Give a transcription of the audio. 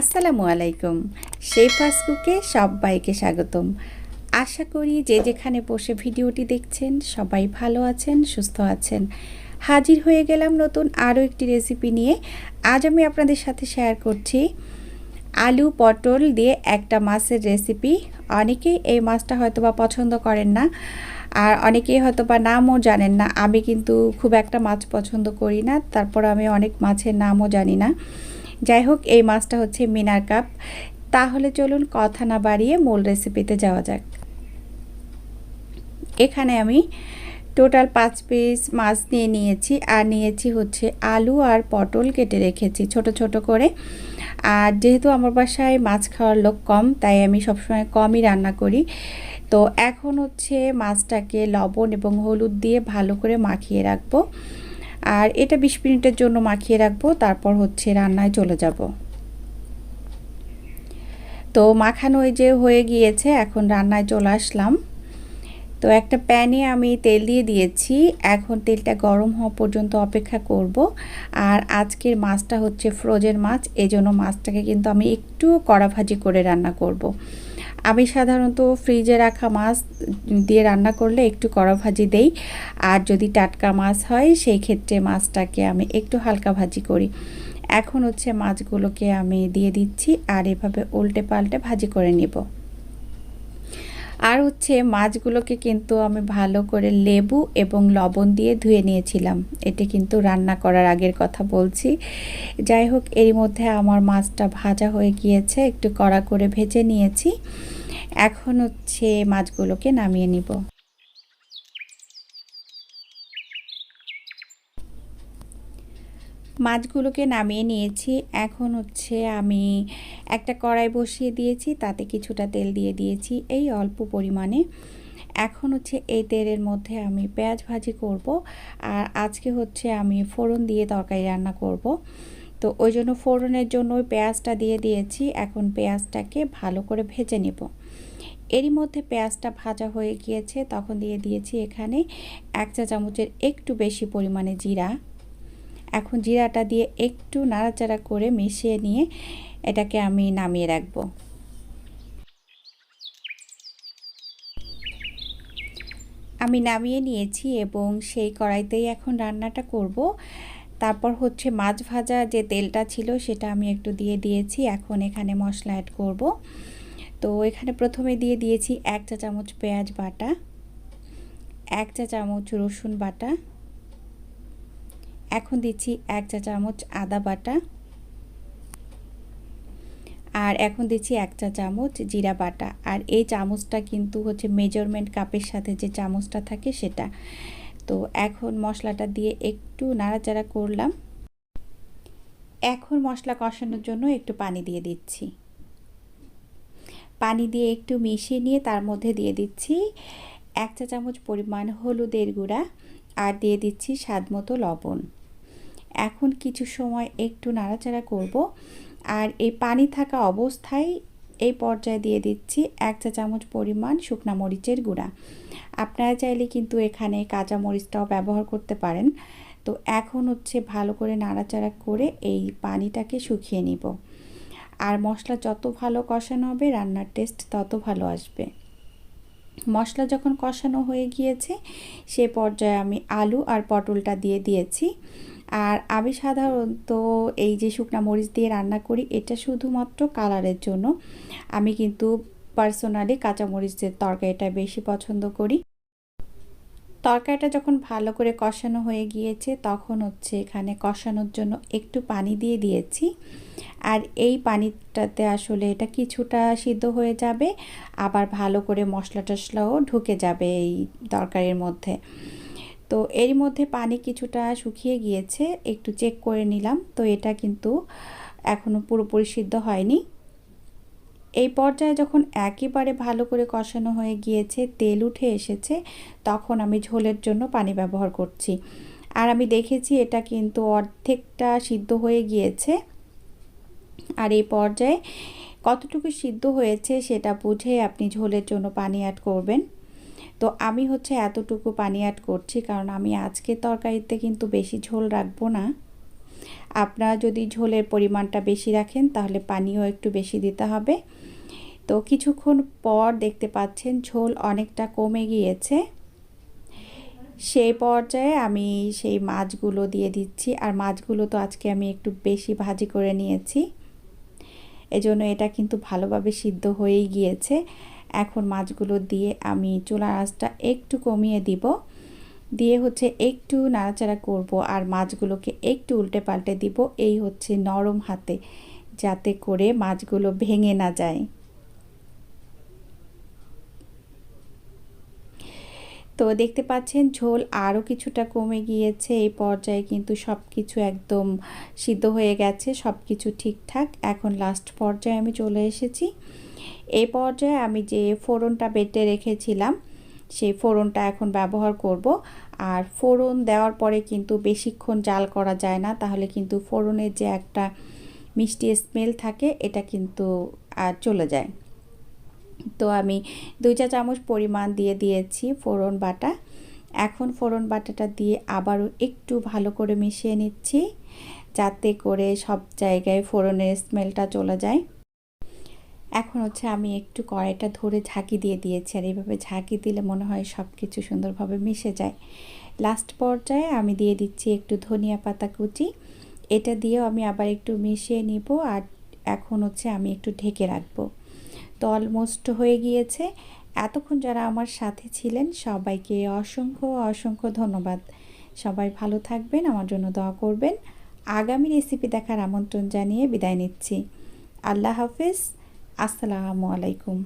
আসসালামু আলাইকুম। শেফাস কুকে সবাইকে স্বাগতম। আশা করি যে যেখানে বসে ভিডিওটি দেখছেন, সবাই ভালো আছেন, সুস্থ আছেন। হাজির হয়ে গেলাম নতুন আরও একটি রেসিপি নিয়ে। আজ আমি আপনাদের সাথে শেয়ার করছি আলু পটল দিয়ে একটা মাছের রেসিপি। অনেকেই এই মাছটা হয়তো বা পছন্দ করেন না, আর অনেকেই হয়তো বা নামও জানেন না। আমি কিন্তু খুব একটা মাছ পছন্দ করি না তারপর আমি অনেক মাছের নামও জানি না। যাই হোক এই মাছটা হচ্ছে মিনার কাপ। তাহলে চলুন কথা না বাড়িয়ে মূল রেসিপিতে যাওয়া যাক। এখানে আমি টোটাল পাঁচ পিস মাছ নিয়ে নিয়েছি। আর নিয়েছি হচ্ছে আলু আর পটল কেটে রেখেছি ছোট ছোট করে। আর যেহেতু আমার বাসায় মাছ খাওয়ার লোক কম, তাই আমি সবসময় কমই রান্না করি। তো এখন হচ্ছে মাছটাকে লবণ এবং হলুদ দিয়ে ভালো করে মাখিয়ে রাখব। আর এটা বিশ মিনিটের জন্য মাখিয়ে রাখব, তারপর হচ্ছে রান্নায় চলে যাব। তো মাখানো যে হয়ে গিয়েছে, এখন রান্নায় চলে আসলাম। তো একটা প্যানে আমি তেল দিয়ে দিয়েছি, এখন তেলটা গরম হওয়া পর্যন্ত অপেক্ষা করব। আর আজকের মাছটা হচ্ছে ফ্রোজেন মাছ, এজন্য মাছটাকে কিন্তু আমি একটু কড়া ভাজি করে রান্না করব। আমি সাধারণত ফ্রিজে রাখা মাছ দিয়ে রান্না করলে একটু কড়া ভাজি দেই। আর যদি টাটকা মাছ হয়, সেই ক্ষেত্রে মাছটাকে আমি একটু হালকা ভাজি করি। এখন হচ্ছে মাছগুলোকে আমি দিয়ে দিচ্ছি, আর এভাবে উল্টে পাল্টে ভাজি করে নিব। আর হচ্ছে মাছগুলোকে কিন্তু আমি ভালো করে লেবু এবং লবণ দিয়ে ধুয়ে নিয়েছিলাম। এটি কিন্তু রান্না করার আগের কথা বলছি। যাই হোক এর মধ্যে আমার মাছটা ভাজা হয়ে গিয়েছে। একটু কড়া করে ভেজে নিয়েছি। এখন হচ্ছে মাছগুলোকে নামিয়ে নিব। মাছগুলোকে নামিয়ে নিয়েছি। এখন হচ্ছে আমি একটা কড়াই বসিয়ে দিয়েছি, তাতে কিছুটা তেল দিয়ে দিয়েছি, এই অল্প পরিমাণে। এখন হচ্ছে এই তেলের মধ্যে আমি পেঁয়াজ ভাজি করব, আর আজকে হচ্ছে আমি ফোড়ন দিয়ে তরকারি রান্না করব। তো ওই জন্য ফোড়নের জন্য ওই পেঁয়াজটা দিয়ে দিয়েছি, এখন পেঁয়াজটাকে ভালো করে ভেজে নেব। এরই মধ্যে পেঁয়াজটা ভাজা হয়ে গিয়েছে, তখন দিয়ে দিয়েছি এখানে এক চা চামচের একটু বেশি পরিমাণে জিরা। এখন জিরাটা দিয়ে একটু নাড়াচাড়া করে মিশিয়ে নিয়ে এটাকে আমি নামিয়ে রাখব। আমি নামিয়ে নিয়েছি এবং সেই কড়াইতেই এখন রান্নাটা করব। তারপর হচ্ছে মাছ ভাজা যে তেলটা ছিল সেটা আমি একটু দিয়ে দিয়েছি। এখন এখানে মশলা অ্যাড করব। তো এখানে প্রথমে দিয়ে দিয়েছি এক চা চামচ পেঁয়াজ বাটা, এক চা চামচ রসুন বাটা এখন দিচ্ছি এক চা চামচ আদা বাটা। আর এখন দিচ্ছি এক চা চামচ জিরা বাটা। আর এই চামচটা কিন্তু হচ্ছে মেজারমেন্ট কাপের সাথে যে চামচটা থাকে সেটা। তো এখন মশলাটা দিয়ে একটু নাড়াচাড়া করলাম। এখন মশলা কষানোর জন্য একটু পানি দিয়ে দিচ্ছি। পানি দিয়ে একটু মিশিয়ে নিয়ে তার মধ্যে দিয়ে দিচ্ছি এক চা চামচ পরিমাণ হলুদের গুঁড়া। আর দিয়ে দিচ্ছি স্বাদ মতো লবণ। এখন কিছু সময় একটু নাড়াচাড়া করব। আর এই পানি থাকা অবস্থায় এই পর্যায়ে দিয়ে দিচ্ছি এক চা চামচ পরিমাণ শুকনা মরিচের গুঁড়া। আপনারা চাইলে কিন্তু এখানে কাঁচা মরিচটাও ব্যবহার করতে পারেন। তো এখন হচ্ছে ভালো করে নাড়াচাড়া করে এই পানিটাকে শুকিয়ে নিব। আর মশলা যত ভালো কষানো হবে, রান্নার টেস্ট তত ভালো আসবে। মশলা যখন কষানো হয়ে গিয়েছে, সে পর্যায়ে আমি আলু আর পটলটা দিয়ে দিয়েছি। আর আমি সাধারণত এই যে শুকনা মরিচ দিয়ে রান্না করি, এটা শুধুমাত্র কালারের জন্য। আমি কিন্তু পার্সোনালি কাঁচামরিচের তরকারিটা বেশি পছন্দ করি। তরকারিটা যখন ভালো করে কষানো হয়ে গিয়েছে, তখন হচ্ছে এখানে কষানোর জন্য একটু পানি দিয়ে দিয়েছি। আর এই পানিটাতে আসলে এটা কিছুটা সিদ্ধ হয়ে যাবে, আবার ভালো করে মশলা টশলাও ঢুকে যাবে এই তরকারির মধ্যে। তো এর মধ্যে পানি কিছুটা শুকিয়ে গিয়েছে, একটু চেক করে নিলাম। তো এটা কিন্তু এখনও পুরোপুরি সিদ্ধ হয়নি। এই পর্যায়ে যখন একেবারে ভালো করে কষানো হয়ে গিয়েছে, তেল উঠে এসেছে, তখন আমি ঝোলের জন্য পানি ব্যবহার করছি। আর আমি দেখেছি এটা কিন্তু অর্ধেকটা সিদ্ধ হয়ে গিয়েছে। আর এই পর্যায়ে কতটুকু সিদ্ধ হয়েছে সেটা বুঝে আপনি ঝোলের জন্য পানি অ্যাড করবেন। তো আমি হচ্ছে এতটুকু পানি অ্যাড করছি, কারণ আমি আজকে তরকারিতে কিন্তু বেশি ঝোল রাখব না। আপনারা যদি ঝোলের পরিমাণটা বেশি রাখেন, তাহলে পানিও একটু বেশি দিতে হবে। তো কিছুক্ষণ পর দেখতে পাচ্ছেন ঝোল অনেকটা কমে গিয়েছে। সেই পর্যায়ে আমি সেই মাছগুলো দিয়ে দিচ্ছি, আর মাছগুলো তো আজকে আমি একটু বেশি ভাজি করে নিয়েছি। এজন্য এটা কিন্তু ভালোভাবে সিদ্ধ হয়েই গিয়েছে। এখন মাছগুলো দিয়ে আমি চুলার আঁচটা একটু কমিয়ে দিব। দিয়ে হচ্ছে একটু নাড়াচাড়া করব আর মাছগুলোকে একটু উল্টে পাল্টে দিব। এই হচ্ছে নরম হাতে, যাতে করে মাছগুলো ভেঙে না যায়। তো দেখতে পাচ্ছেন ঝোল আরও কিছুটা কমে গিয়েছে। এই পর্যায়ে কিন্তু সব কিছু একদম সিদ্ধ হয়ে গেছে সব কিছু ঠিকঠাক। এখন লাস্ট পর্যায়ে আমি চলে এসেছি। এই পর্যায়ে আমি যে ফোড়নটা বেটে রেখেছিলাম, সেই ফোড়নটা এখন ব্যবহার করব। আর ফোড়ন দেওয়ার পরে কিন্তু বেশিক্ষণ জাল করা যায় না, তাহলে কিন্তু ফোড়নের যে একটা মিষ্টি স্মেল থাকে, এটা কিন্তু আর চলে যায়। তো আমি দুই চা চামচ পরিমাণ দিয়ে দিয়েছি ফোড়ন বাটা। এখন ফোড়ন বাটাটা দিয়ে আবারও একটু ভালো করে মিশিয়ে নিচ্ছি, যাতে করে সব জায়গায় ফোড়নের স্মেলটা চলে যায়। এখন হচ্ছে আমি একটু কড়াইটা ধরে ঝাঁকি দিয়ে দিয়েছি আর এইভাবে ঝাঁকি দিলে মনে হয় সব কিছু সুন্দরভাবে মিশে যায়। লাস্ট পর্যায়ে আমি দিয়ে দিচ্ছি একটু ধনিয়া পাতা কুচি। এটা দিয়েও আমি আবার একটু মিশিয়ে নিব আর এখন হচ্ছে আমি একটু ঢেকে রাখব। তো অলমোস্ট হয়ে গিয়েছে। এতক্ষণ যারা আমার সাথে ছিলেন সবাইকে অসংখ্য অসংখ্য ধন্যবাদ। সবাই ভালো থাকবেন, আমার জন্য দোয়া করবেন। আগামী রেসিপি দেখার আমন্ত্রণ জানিয়ে বিদায় নিচ্ছি। আল্লাহ হাফিজ। আসসালামু আলাইকুম।